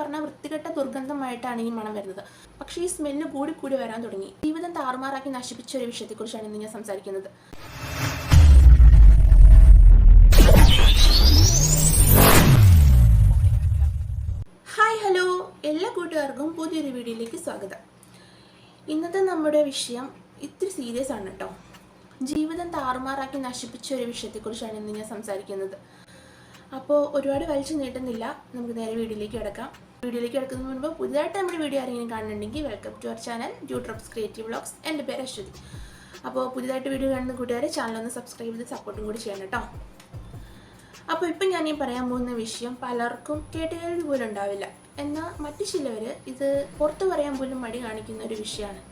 പറഞ്ഞാൽ വൃത്തികെട്ട ദുർഗന്ധമായിട്ടാണ് ഈ മണം വരുന്നത്. പക്ഷേ ഈ സ്മെല്ല് കൂടി കൂടി വരാൻ തുടങ്ങി. ജീവിതം താറുമാറാക്കി നശിപ്പിച്ച ഒരു വിഷയത്തെക്കുറിച്ചാണ് ഇന്ന് ഞാൻ സംസാരിക്കുന്നത്. Hi hello. എല്ലാ കൂട്ടുകാർക്കും പുതിയൊരു വീഡിയോയിലേക്ക് സ്വാഗതം. ഇന്നത്തെ നമ്മുടെ വിഷയം ഇത്തിരി സീരിയസ് ആണ് കേട്ടോ ജീവിതം താറുമാറാക്കി നശിപ്പിച്ച ഒരു വിഷയത്തെക്കുറിച്ചാണ് ഇന്ന് ഞാൻ സംസാരിക്കുന്നത്. അപ്പോൾ ഒരുപാട് വലിച്ചു നീട്ടുന്നില്ല. നമുക്ക് നേരെ വീഡിയോയിലേക്ക് കിടക്കാം. വീഡിയോയിലേക്ക് കിടക്കുന്നതിന് മുൻപ് പുതിയതായിട്ട് നമ്മുടെ വീഡിയോ ആരെങ്കിലും കാണുന്നുണ്ടെങ്കിൽ welcome to our channel Dewdrops creative vlogs എന്റെ പേര് അശ്വതി. അപ്പോൾ പുതിയതായിട്ട് വീഡിയോ കാണുന്ന കൂട്ടുകാരെ ചാനൽ ഒന്ന് സബ്സ്ക്രൈബ് ചെയ്ത് സപ്പോർട്ടും കൂടി ചെയ്യണം കേട്ടോ. അപ്പോൾ ഇപ്പം ഞാൻ ഈ പറയാൻ പോകുന്ന വിഷയം പലർക്കും കേട്ടുകേൾവി പോലും ഉണ്ടാവില്ല. എന്നാൽ മറ്റു ചിലവർ ഇത് പുറത്ത് പറയാൻ പോലും മടി കാണിക്കുന്ന ഒരു വിഷയമാണ്.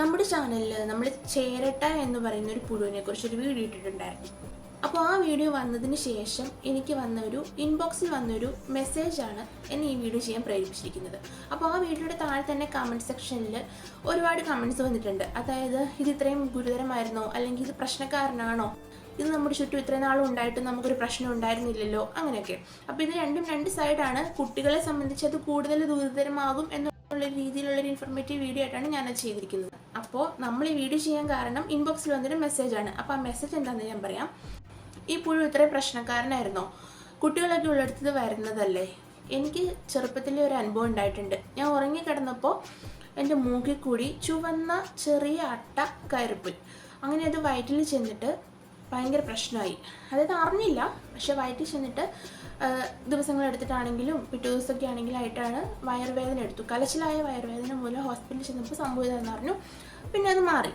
നമ്മുടെ ചാനലിൽ നമ്മൾ ചേരട്ട എന്ന് പറയുന്ന ഒരു പുഴുവിനെ കുറിച്ച് ഒരു വീഡിയോ ഇട്ടിട്ടുണ്ടായിരുന്നു. അപ്പോൾ ആ വീഡിയോ വന്നതിന് ശേഷം എനിക്ക് വന്ന ഒരു ഇൻബോക്സിൽ വന്നൊരു മെസ്സേജാണ് എന്നെ ഈ വീഡിയോ ചെയ്യാൻ പ്രേരിപ്പിച്ചിരിക്കുന്നത്. അപ്പോൾ ആ വീഡിയോയുടെ താഴെ തന്നെ കമന്റ് സെക്ഷനിൽ ഒരുപാട് കമന്റ്സ് വന്നിട്ടുണ്ട്. അതായത് ഇത് ഇത്രയും ഗുരുതരമായിരുന്നോ? അല്ലെങ്കിൽ ഇത് പ്രശ്നക്കാരനാണോ? ഇത് നമ്മുടെ ചുറ്റും ഇത്രയും നാളും ഉണ്ടായിട്ട് നമുക്കൊരു പ്രശ്നം ഉണ്ടായിരുന്നില്ലല്ലോ? അങ്ങനെയൊക്കെ. അപ്പോൾ ഇത് രണ്ടും രണ്ട് സൈഡാണ് കുട്ടികളെ സംബന്ധിച്ച് അത് കൂടുതൽ ഗുരുതരമാകും എന്നുള്ള രീതിയിലുള്ള ഒരു ഇൻഫർമേറ്റീവ് വീഡിയോ ആയിട്ടാണ് ഞാനത് ചെയ്തിരിക്കുന്നത്. അപ്പോൾ നമ്മൾ ഈ വീഡിയോ ചെയ്യാൻ കാരണം ഇൻബോക്സിൽ വന്നൊരു മെസ്സേജാണ് അപ്പോൾ ആ മെസ്സേജ് എന്താണെന്ന് ഞാൻ പറയാം. ഈ പുഴു ഇത്രയും പ്രശ്നക്കാരനായിരുന്നോ? കുട്ടികളൊക്കെ ഉള്ളിടത്തത് വരുന്നതല്ലേ? എനിക്ക് ചെറുപ്പത്തിൽ ഒരു അനുഭവം ഉണ്ടായിട്ടുണ്ട്. ഞാൻ ഉറങ്ങിക്കിടന്നപ്പോൾ എന്റെ മൂക്കിൽ കൂടി ചുവന്ന ചെറിയ അട്ട കയറിപ്പോയി. അങ്ങനെ അത് വയറ്റിൽ ചെന്നിട്ട് ഭയങ്കര പ്രശ്നമായി. അതായത് അറിഞ്ഞില്ല പക്ഷെ വയറ്റിൽ ചെന്നിട്ട് ദിവസങ്ങളെടുത്തിട്ടാണെങ്കിലും പിറ്റേ ദിവസമൊക്കെ ആണെങ്കിലും ആയിട്ടാണ് വയറുവേദന എടുത്തു. കലച്ചിലായ വയറുവേദന മൂലം ഹോസ്പിറ്റലിൽ ചെന്നപ്പോൾ സംഭവിച്ചതെന്ന് പറഞ്ഞു പിന്നെ അത് മാറി.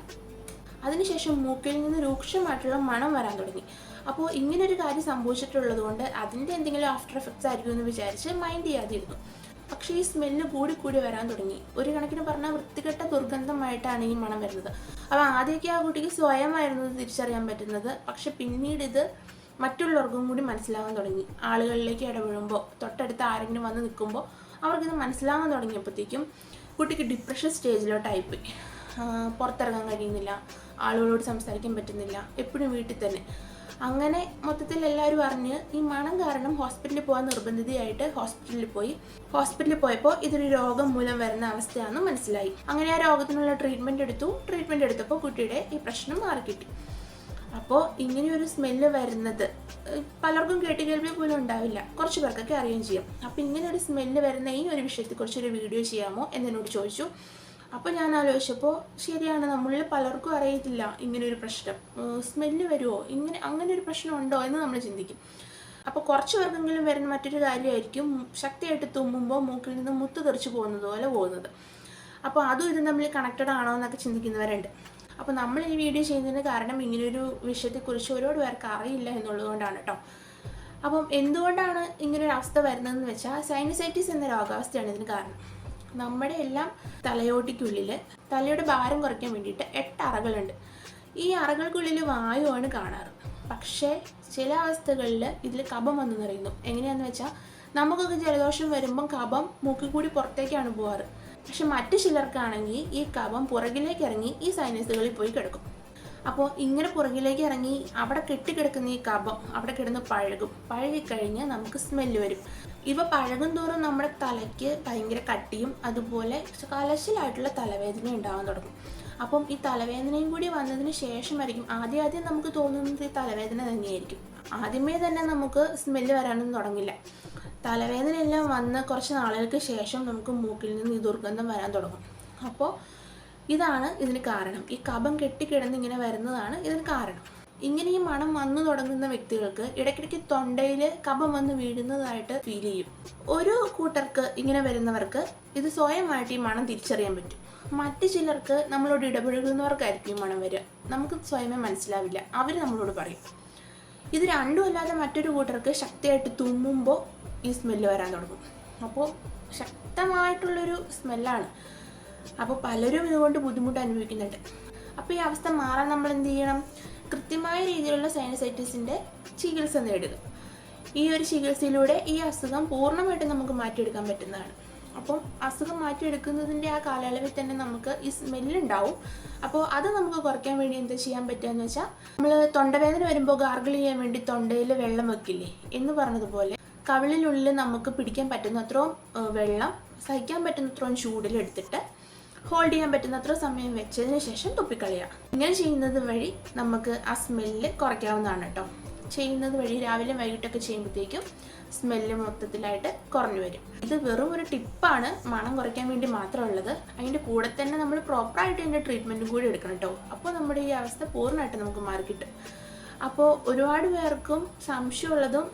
അതിനുശേഷം മൂക്കിൽ നിന്ന് രൂക്ഷമായിട്ടുള്ള മണം വരാൻ തുടങ്ങി. അപ്പോൾ ഇങ്ങനൊരു കാര്യം സംഭവിച്ചിട്ടുള്ളത് കൊണ്ട് അതിന്റെ എന്തെങ്കിലും ആഫ്റ്റർ എഫക്ട്സ് ആയിരിക്കും എന്ന് വിചാരിച്ച് മൈൻഡ് ചെയ്യാതിരുന്നു. പക്ഷേ ഈ സ്മെല്ല് കൂടി കൂടി വരാൻ തുടങ്ങി. ഒരു കണക്കിന് പറഞ്ഞാൽ വൃത്തികെട്ട ദുർഗന്ധമായിട്ടാണ് ഈ മണം വരുന്നത്. അപ്പോൾ ആദ്യമൊക്കെ ആ കുട്ടിക്ക് സ്വയമായിരുന്നു തിരിച്ചറിയാൻ പറ്റുന്നത്. പക്ഷെ പിന്നീട് ഇത് മറ്റുള്ളവർക്കും കൂടി മനസ്സിലാകാൻ തുടങ്ങി. ആളുകളിലേക്ക് ഇടപെടുമ്പോൾ തൊട്ടടുത്ത് ആരെങ്കിലും വന്ന് നിൽക്കുമ്പോൾ അവർക്കിത് മനസ്സിലാകാൻ തുടങ്ങിയപ്പോഴത്തേക്കും കുട്ടിക്ക് ഡിപ്രഷൻ സ്റ്റേജിലോട്ടായിപ്പോയി പുറത്തിറങ്ങാൻ കഴിയുന്നില്ല. ആളുകളോട് സംസാരിക്കാൻ പറ്റുന്നില്ല. എപ്പോഴും വീട്ടിൽ തന്നെ. അങ്ങനെ മൊത്തത്തിൽ എല്ലാവരും അറിഞ്ഞ് ഈ മണം കാരണം ഹോസ്പിറ്റലിൽ പോകാൻ നിർബന്ധിതയായിട്ട് ഹോസ്പിറ്റലിൽ പോയി. ഹോസ്പിറ്റലിൽ പോയപ്പോൾ ഇതൊരു രോഗം മൂലം വരുന്ന അവസ്ഥയാണെന്ന് മനസ്സിലായി. അങ്ങനെ ആ രോഗത്തിനുള്ള ട്രീറ്റ്മെന്റ് എടുത്തു. ട്രീറ്റ്മെന്റ് എടുത്തപ്പോൾ കുട്ടിയുടെ ഈ പ്രശ്നം മാറിക്കിട്ടി. അപ്പോൾ ഇങ്ങനെയൊരു സ്മെല്ല് വരുന്നത് പലർക്കും കേട്ട് കേൾവി പോലും ഉണ്ടാവില്ല. കുറച്ച് പേർക്കൊക്കെ അറിയുകയും ചെയ്യാം. അപ്പോൾ ഇങ്ങനെ ഒരു സ്മെല്ല് വരുന്ന ഈ ഒരു വിഷയത്തെക്കുറിച്ച് ഒരു വീഡിയോ ചെയ്യാമോ എന്നോട് ചോദിച്ചു. അപ്പോൾ ഞാൻ ആലോചിച്ചപ്പോൾ ശരിയാണ് നമ്മളിൽ പലർക്കും അറിയത്തില്ല ഒരു പ്രശ്നം. സ്മെല്ല് വരുമോ ഇങ്ങനെ അങ്ങനെ ഒരു പ്രശ്നം ഉണ്ടോ എന്ന് നമ്മൾ ചിന്തിക്കും. അപ്പോൾ കുറച്ച് പേർക്കെങ്കിലും വരുന്ന മറ്റൊരു കാര്യമായിരിക്കും ശക്തിയായിട്ട് തുമ്മുമ്പോൾ മൂക്കിൽ നിന്ന് മുത്ത് തെറിച്ച് പോകുന്നത് പോലെ പോകുന്നത്. അപ്പോൾ അതും ഇത് തമ്മിൽ കണക്റ്റഡ് ആണോ എന്നൊക്കെ ചിന്തിക്കുന്നവരുണ്ട്. അപ്പോൾ നമ്മൾ ഈ വീഡിയോ ചെയ്യുന്നതിന് കാരണം ഇങ്ങനൊരു വിഷയത്തെക്കുറിച്ച് ഒരുപാട് പേർക്ക് അറിയില്ല എന്നുള്ളതുകൊണ്ടാണ് കേട്ടോ അപ്പം എന്തുകൊണ്ടാണ് ഇങ്ങനൊരു അവസ്ഥ വരുന്നതെന്ന് വെച്ചാൽ സൈനസൈറ്റിസ് എന്ന രോഗാവസ്ഥയാണ് ഇതിന് കാരണം. നമ്മുടെ എല്ലാം തലയോട്ടിക്കുള്ളിൽ തലയുടെ ഭാരം കുറയ്ക്കാൻ വേണ്ടിയിട്ട് എട്ട് അറകളുണ്ട്. ഈ അറകൾക്കുള്ളിൽ വായുവാണ് കാണാറ്. പക്ഷേ ചില അവസ്ഥകളിൽ ഇതിൽ കഫം വന്നു നിറയുന്നു എങ്ങനെയാണെന്ന് വെച്ചാൽ നമുക്കൊക്കെ ജലദോഷം വരുമ്പം കഫം മൂക്കിൽ കൂടി പുറത്തേക്കാണ് പോവാറ്. പക്ഷെ മറ്റു ചിലർക്കാണെങ്കിൽ ഈ കഫം പുറകിലേക്ക് ഇറങ്ങി ഈ സൈനസുകളിൽ പോയി കിടക്കും. അപ്പോൾ ഇങ്ങനെ പുറകിലേക്ക് ഇറങ്ങി അവിടെ കെട്ടിക്കിടക്കുന്ന ഈ കഫം അവിടെ കിടന്ന് പഴകും. പഴകിക്കഴിഞ്ഞ് നമുക്ക് സ്മെല്ല് വരും. ഇവ പഴകും തോറും നമ്മുടെ തലയ്ക്ക് ഭയങ്കര കട്ടിയും അതുപോലെ കലശലായിട്ടുള്ള തലവേദന ഉണ്ടാവാൻ തുടങ്ങും. അപ്പം ഈ തലവേദനയും കൂടി വന്നതിന് ശേഷമായിരിക്കും ആദ്യം ആദ്യം നമുക്ക് തോന്നുന്നത് തലവേദന തന്നെയായിരിക്കും. ആദ്യമേ തന്നെ നമുക്ക് സ്മെല്ല് വരാനൊന്നും തുടങ്ങില്ല. തലവേദന എല്ലാം വന്ന് കുറച്ച് നാളുകൾക്ക് ശേഷം നമുക്ക് മൂക്കിൽ നിന്ന് ഈ ദുർഗന്ധം വരാൻ തുടങ്ങും. അപ്പോൾ ഇതാണ് ഇതിന് കാരണം. ഈ കഫം കെട്ടിക്കിടന്ന് ഇങ്ങനെ വരുന്നതാണ് ഇതിന് കാരണം. ഇങ്ങനെ ഈ മണം വന്നു തുടങ്ങുന്ന വ്യക്തികൾക്ക് ഇടയ്ക്കിടയ്ക്ക് തൊണ്ടയിൽ കഫം വന്ന് വീഴുന്നതായിട്ട് ഫീൽ ചെയ്യും. ഒരു കൂട്ടർക്ക് ഇങ്ങനെ വരുന്നവർക്ക് ഇത് സ്വയമായിട്ട് ഈ മണം തിരിച്ചറിയാൻ പറ്റും. മറ്റു ചിലർക്ക് നമ്മളോട് ഇടപഴകുന്നവർക്കായിരിക്കും മണം വരിക. നമുക്ക് സ്വയമേ മനസ്സിലാവില്ല. അവർ നമ്മളോട് പറയും. ഇത് രണ്ടും അല്ലാതെ മറ്റൊരു കൂട്ടർക്ക് ശക്തിയായിട്ട് തുമ്മുമ്പോൾ ഈ സ്മെല്ല് വരാൻ തുടങ്ങും. അപ്പോൾ ശക്തമായിട്ടുള്ളൊരു സ്മെല്ലാണ് അപ്പോൾ പലരും ഇതുകൊണ്ട് ബുദ്ധിമുട്ട് അനുഭവിക്കുന്നുണ്ട്. അപ്പോൾ ഈ അവസ്ഥ മാറാൻ നമ്മൾ എന്ത് ചെയ്യണം? കൃത്യമായ രീതിയിലുള്ള സൈനസൈറ്റിസിന്റെ ചികിത്സ നേടുക. ഈ ഒരു ചികിത്സയിലൂടെ ഈ അസുഖം പൂർണമായിട്ടും നമുക്ക് മാറ്റിയെടുക്കാൻ പറ്റുന്നതാണ്. അപ്പം അസുഖം മാറ്റിയെടുക്കുന്നതിന്റെ ആ കാലയളവിൽ തന്നെ നമുക്ക് ഈ സ്മെല്ലുണ്ടാവും അപ്പോൾ അത് നമുക്ക് കുറയ്ക്കാൻ വേണ്ടി എന്താ ചെയ്യാൻ പറ്റുകയെന്ന് വെച്ചാൽ നമ്മൾ തൊണ്ടവേദന വരുമ്പോൾ ഗാർഗിൾ ചെയ്യാൻ വേണ്ടി തൊണ്ടയിൽ വെള്ളം വെക്കില്ലേ എന്ന് പറഞ്ഞതുപോലെ കവിളിനുള്ളിൽ നമുക്ക് പിടിക്കാൻ പറ്റുന്നത്രയും അത്രയും വെള്ളം സഹിക്കാൻ പറ്റുന്നത്രയും ചൂടിലെടുത്തിട്ട് ഹോൾഡ് ചെയ്യാൻ പറ്റുന്നത്ര സമയം വെച്ചതിന് ശേഷം തുപ്പിക്കളയുക. ഇങ്ങനെ ചെയ്യുന്നത് വഴി നമുക്ക് ആ സ്മെല്ല് കുറയ്ക്കാവുന്നതാണ് കേട്ടോ ചെയ്യുന്നത് വഴി രാവിലെ വൈകിട്ടൊക്കെ ചെയ്യുമ്പോഴത്തേക്കും സ്മെല്ല് മൊത്തത്തിലായിട്ട് കുറഞ്ഞു വരും. ഇത് വെറും ഒരു ടിപ്പാണ് മണം കുറയ്ക്കാൻ വേണ്ടി മാത്രമുള്ളത് അതിന്റെ കൂടെ തന്നെ നമ്മൾ പ്രോപ്പറായിട്ട് അതിന്റെ ട്രീറ്റ്മെന്റും കൂടി എടുക്കണം കേട്ടോ അപ്പോൾ നമ്മുടെ ഈ അവസ്ഥ പൂർണമായിട്ട് നമുക്ക് മാറിക്കിട്ടും അപ്പോൾ ഒരുപാട് പേർക്കും സംശയമുള്ളതും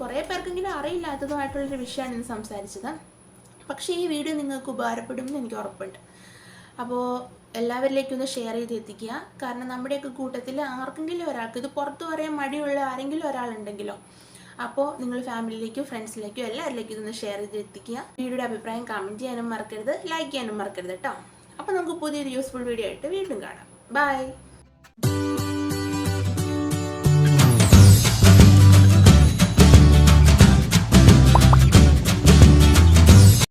കുറേ പേർക്കെങ്കിലും അറിയില്ലാത്തതുമായിട്ടുള്ളൊരു വിഷയമാണ് ഇന്ന് സംസാരിച്ചത്. പക്ഷേ ഈ വീഡിയോ നിങ്ങൾക്ക് ഉപകാരപ്പെടുമെന്ന് എനിക്ക് ഉറപ്പുണ്ട്. അപ്പോൾ എല്ലാവരിലേക്കും ഒന്ന് ഷെയർ ചെയ്ത് എത്തിക്കുക കാരണം നമ്മുടെയൊക്കെ കൂട്ടത്തിൽ ആർക്കെങ്കിലും ഒരാൾക്ക് ഇത് പുറത്തു പറയാൻ മടിയുള്ള ആരെങ്കിലും ഒരാളുണ്ടെങ്കിലോ അപ്പോൾ നിങ്ങൾ ഫാമിലിയിലേക്കും ഫ്രണ്ട്സിലേക്കും എല്ലാവരിലേക്കും ഇതൊന്ന് ഷെയർ ചെയ്ത് എത്തിക്കുക വീഡിയോയുടെ അഭിപ്രായം കമന്റ് ചെയ്യാനും മറക്കരുത് ലൈക്ക് ചെയ്യാനും മറക്കരുത് കേട്ടോ അപ്പോൾ നമുക്ക് പുതിയൊരു യൂസ്ഫുൾ വീഡിയോ ആയിട്ട് വീണ്ടും കാണാം. ബൈ